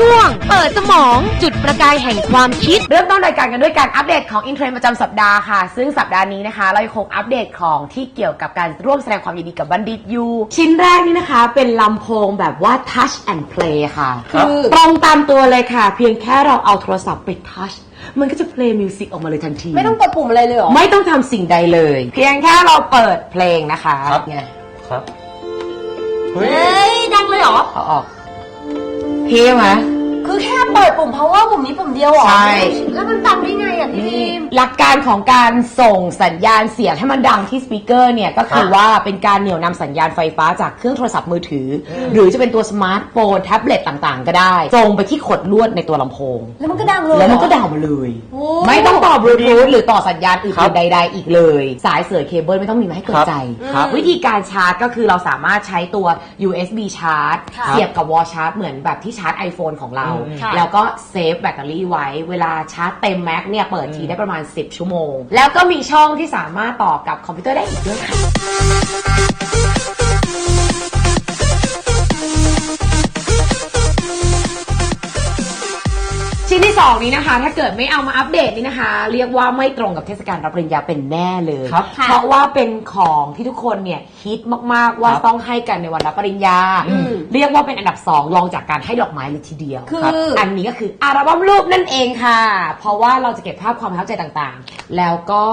ช่วง เปิดสมองจุดประกายแห่งความคิด เริ่มต้นรายการกันด้วยการอัปเดตของอินเทรนด์ประจำสัปดาห์ค่ะ ซึ่งสัปดาห์นี้นะคะ เรายังคงอัปเดตของที่เกี่ยวกับการร่วมแสดงความยินดีกับบัณฑิตยูชิ้นแรกนี่นะคะ เป็นลำโพงแบบว่า touch and play ค่ะ ครับอตรงตามตัวเลยค่ะ เพียงแค่เราเอาโทรศัพท์ไป touch มันก็จะ play music ออกมาเลยทันที ไม่ต้องกดปุ่มอะไรเลยเหรอ ไม่ต้องทำสิ่งใดเลย เพียงแค่เราเปิดเพลงนะคะครับเนี่ยครับ เฮ้เฮ้ยยดังเลยเหรอ เอาออก เท่ไหม คือแค่เปิดปุ่ม power ปุ่มนี้ปุ่มเดียวเหรอใช่ แล้วมันดังได้ไงอะพี่บีม หลักการของการส่งสัญญาณเสียงให้มันดังที่สปีกเกอร์เนี่ยก็คือครับว่าเป็นการเหนี่ยวนำสัญญาณไฟฟ้าจากเครื่องโทรศัพท์มือถืออหรือจะเป็นตัวสมาร์ทโฟนแท็บเล็ตต่างๆ ก็ได้ส่งไปที่ขดลวดในตัวลำโพง แล้วมันก็ดังเลยแล้วมันก็เหรอดังมาเลย โอ้ ไม่ต้องต่อบลูทูธหรือต่อสัญญาณอื่ครันบๆใด ๆ อีกเลย สายเสยเคเบิลไม่ต้องมีมาให้เกิดใจ ครับวิธีการชาร์จก็คือเราสามารถใช้ตัว USB ชาร์จค่ะเสียบกับวอลชาร์จเหมือนแบบที่ชาร์จ iPhone ของเราอืมค่ะแล้วก็เซฟแบตเตอรี่ไว้ เวลาชาร์จเต็มแม็กเนี่ยเปิดทีได้ประมาณ 10 ชั่วโมง แล้วก็มีช่องที่สามารถต่อกับคอมพิวเตอร์ได้อีกด้วยค่ะ ชิ้นที่2นี้นะคะ ถ้าเกิดไม่เอามาอัปเดตนี่นะคะ เรียกว่าไม่ตรงกับเทศกาลรับปริญญาเป็นแน่เลย ครับเพราะว่าเป็นของที่ทุกคนเนี่ยฮิตมากๆว่าครับต้องให้กันในวันรับปริญญา อืม เรียกว่าเป็นอันดับสองรองจากการให้ดอกไม้เลยทีเดียว คือรับอันนี้ก็คืออัลบั้มรูปนั่นเองค่ะ เพราะว่าเราจะเก็บภาพความประทับใจต่างๆ แล้วก็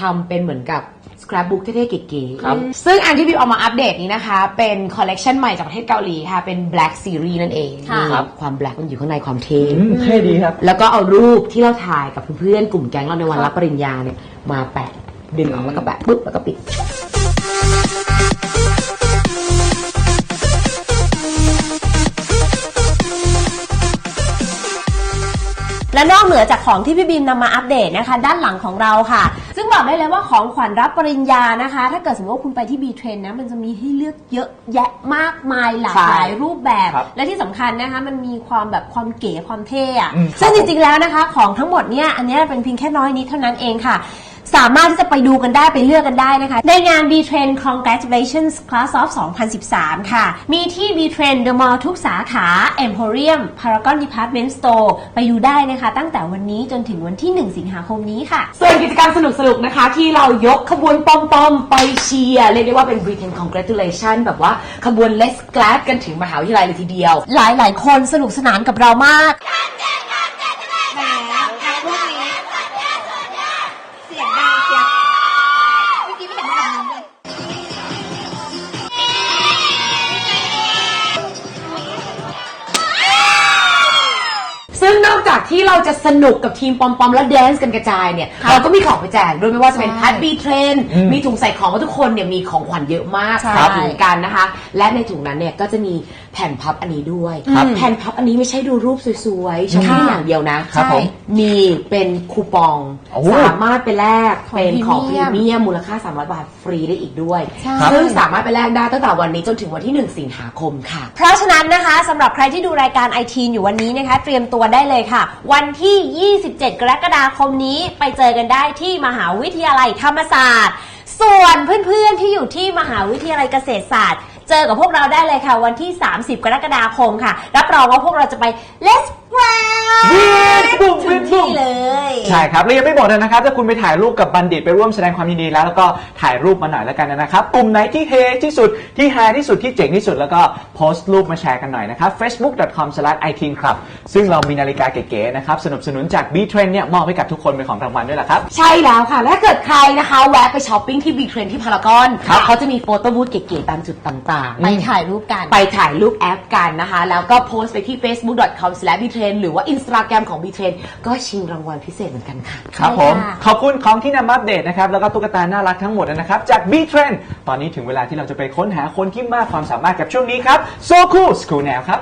ทำเป็นเหมือนกับ scrapbook เท่ๆเก๋ครับ ๆซึ่งอันที่บิวเอามาอัปเดตนี้นะคะ เป็นคอลเลกชันใหม่จากประเทศเกาหลีค่ะ เป็น black series นั่นเองค่ะ นี่ความ black มันอยู่ข้างในความเท่ อืมเท่ดีครับ แล้วก็เอารูปที่เราถ่ายกับเพื่อนๆ กลุ่มแก๊งเราในวันรับปริญญาเนี่ย มาแปะ ดึงออกแล้วก็แปะปุ๊บแล้วก็ปิด และนอกเหนือจากของที่พี่บีมนำมาอัปเดตนะคะ ด้านหลังของเราค่ะซึ่ง บอกได้เลยว่าของขวัญรับปริญญานะคะ ถ้าเกิดสมมติว่าคุณไปที่ B Trend นะ มันจะมีให้เลือกเยอะแยะมากมายหลากหลายรูปแบบครับและที่สำคัญนะคะ มันมีความแบบความเก๋ความเท่อะอืมซึ่งครับจริงๆแล้วนะคะ ของทั้งหมดเนี่ยอันเนี้ยเป็นเพียงแค่น้อยนิดเท่านั้นเองค่ะ สามารถที่จะไปดูกันได้ไปเลือกกันได้นะคะ ในงาน B Trend Congratulations Class of 2013 ค่ะ มีที่ B Trend The Mall ทุกสาขา Emporium Paragon Department Store ไปดูได้นะคะ ตั้งแต่วันนี้จนถึงวันที่ 1 สิงหาคมนี้ค่ะ ส่วนกิจกรรมสนุกๆนะคะ ที่เรายกขบวนปอมๆ ไปเชียร์เรียกได้ว่าเป็น Britain Congratulation แบบว่าขบวน Let's Glad กันถึงมหาวิทยาลัยเลยทีเดียว หลายๆ คนสนุกสนานกับเรามาก จากที่เราจะสนุกกับทีมปอมๆและแดนซ์กันกระจายเนี่ยเราก็มีของไปแจกด้วยไม่ว่าจะเป็นใช่พัดบีเทรนอืมมีถุงใส่ของว่าทุกคนเนี่ยมีของขวัญเยอะมากใช่ใส่ถุงกันนะคะ และในถุงนั้นเนี่ยก็จะมี แผ่นพับอันนี้ด้วย ครับแผ่นพับอันนี้ไม่ใช่ดูรูปสวยๆช้อปปิ้งอย่างเดียวนะครับผมมีเป็นคูปอง โอ้สามารถไปแลกของเป็นของพพรีรีเมียม เมียมมูลค่า 300 บาทฟรีได้อีกด้วย ใช่ ซึ่งสามารถไปแลกได้ตั้งแต่วันนี้จนถึงวันที่ 1 สิงหาคมค่ะ เพราะฉะนั้นนะคะสำหรับใครที่ดูรายการไอทีอยู่วันนี้นะคะ เตรียมตัวได้เลยค่ะ วันที่ 27 กรกฎาคมนี้ไปเจอกันได้ที่มหาวิทยาลัยธรรมศาสตร์ ส่วนเพื่อนๆที่อยู่ที่มหาวิทยาลัยเกษตรศาสตร์ เจอกับพวกเราได้เลยค่ะ วันที่ 30 กรกฎาคมค่ะ รับรองว่าพวกเราจะไป Let's Grab บุ้มถึงที่เลย ใช่ครับ แล้วยังไม่บอกเลยนะครับ ถ้าคุณไปถ่ายรูปกับบัณฑิตไปร่วมแสดงความยินดีแล้ว แล้วก็ถ่ายรูปมาหน่อยแล้วกันนะครับ กลุ่มไหนที่เฮที่สุด ที่ฮาที่สุด ที่เจ๋งที่สุด แล้วก็โพสต์รูปมาแชร์กันหน่อยนะครับ facebook.com/itenclub ซึ่งเรามีนาฬิกาเก๋ๆนะครับ สนับสนุนจาก B Trend เนี่ยมอบให้กับทุกคนเป็นของรางวัลด้วยล่ะครับ ใช่แล้วค่ะ และถ้าเกิดใครนะคะ แวะไปช้อปปิ้งที่ Big Trend ที่พารากอนครับเขาจะมีโฟโต้บูธเก๋ๆตามจุดต่างๆไปถ่ายรูปกันไปถ่ายรูปแอปกันนะคะ แล้วก็โพสต์ไปที่ facebook.com/btrend หรือว่า Instagram ของ btrend ก็ชิงรางวัลพิเศษเหมือนกันค่ะ ครับผมใช่ค่ะ ขอบคุณของที่นำมาอัปเดตนะครับ แล้วก็ตุ๊กตาน่ารักทั้งหมดนะครับ จาก B Trend ตอนนี้ถึงเวลาที่เราจะไปค้นหาคนที่มากความสามารถกับช่วงนี้ครับ So Cool School Now ครับ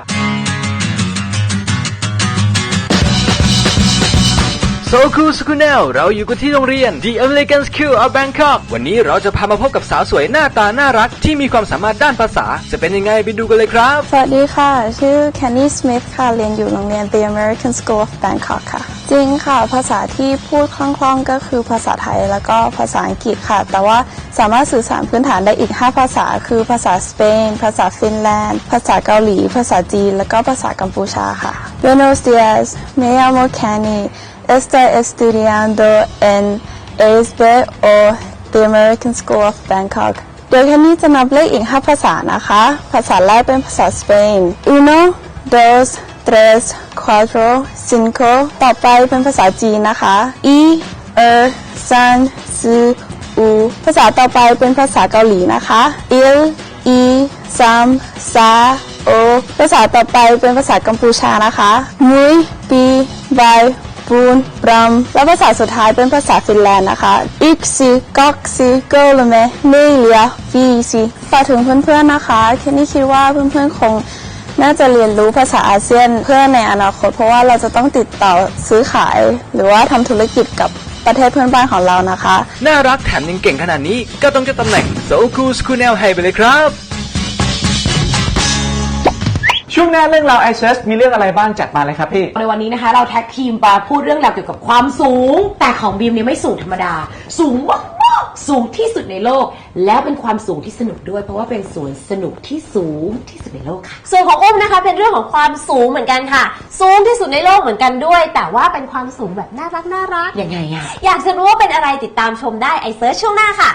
โซคูสคูเนลเราอยู่กันที่โรงเรียน The American School of Bangkok วันนี้เราจะพามาพบกับสาวสวยหน้าตาน่ารัก ที่มีความสามารถด้านภาษา จะเป็นยังไงไปดูกันเลยครับ สวัสดีค่ะ ชื่อ Kenny Smith ค่ะ เรียนอยู่โรงเรียน The American School of Bangkok ค่ะ จริงค่ะ ภาษาที่พูดคล่องๆ ก็คือภาษาไทยแล้วก็ภาษาอังกฤษค่ะ แต่ว่าสามารถสื่อสารพื้นฐานได้อีก 5 ภาษา คือภาษาสเปน ภาษาฟินแลนด์ ภาษาเกาหลี ภาษาจีน แล้วก็ภาษากัมพูชาค่ะ Buenos días, me llamo Kenny. Estoy estudiando en ASB o The American School of Bangkok. เดี๋ยวแค่นี้จะนับเลขอีก 5 ภาษานะคะ ภาษาแรกเป็นภาษาสเปน uno dos tres cuatro cinco ต่อไปเป็นภาษาจีนนะคะ i er san su u ภาษาต่อไปเป็นภาษาเกาหลีนะคะ il i sam sa o ภาษาต่อไปเป็นภาษากัมพูชานะคะ muy pi bai ปูนบรัมและภาษาสุดท้ายเป็นภาษาฟินแลนด์นะคะอิกซิก็อกซิโกลเมเนเลียฟีซิฝากถึงเพื่อนๆนะคะแค่นี้คิดว่าเพื่อนๆคงน่าจะเรียนรู้ภาษาอาเซียนเพื่อในอนาคต เพราะว่าเราจะต้องติดต่อซื้อขาย หรือว่าทำธุรกิจกับประเทศเพื่อนบ้านของเรานะคะ น่ารักแถมยังเก่งขนาดนี้ก็ต้องจะตำแหน่งโซคูสคูเนลให้ไปเลยครับ ช่วงหน้าเรื่องราวไอเซสมีเรื่องอะไรบ้างจัดมาเลยครับพี่ ในวันนี้นะคะเราแท็กทีมมาพูดเรื่องราวเกี่ยวกับความสูง แต่ของบีมเนี่ยไม่สูงธรรมดา สูงมากๆสูงที่สุดในโลก แล้วเป็นความสูงที่สนุกด้วย เพราะว่าเป็นสวนสนุกที่สูงที่สุดในโลกค่ะ ส่วนของอุ้มนะคะเป็นเรื่องของความสูงเหมือนกันค่ะ สูงที่สุดในโลกเหมือนกันด้วย แต่ว่าเป็นความสูงแบบน่ารักน่ารัก ยังไงอะ อยากจะรู้ว่าเป็นอะไรติดตามชมได้ไอเซิร์ชช่วงหน้าค่ะ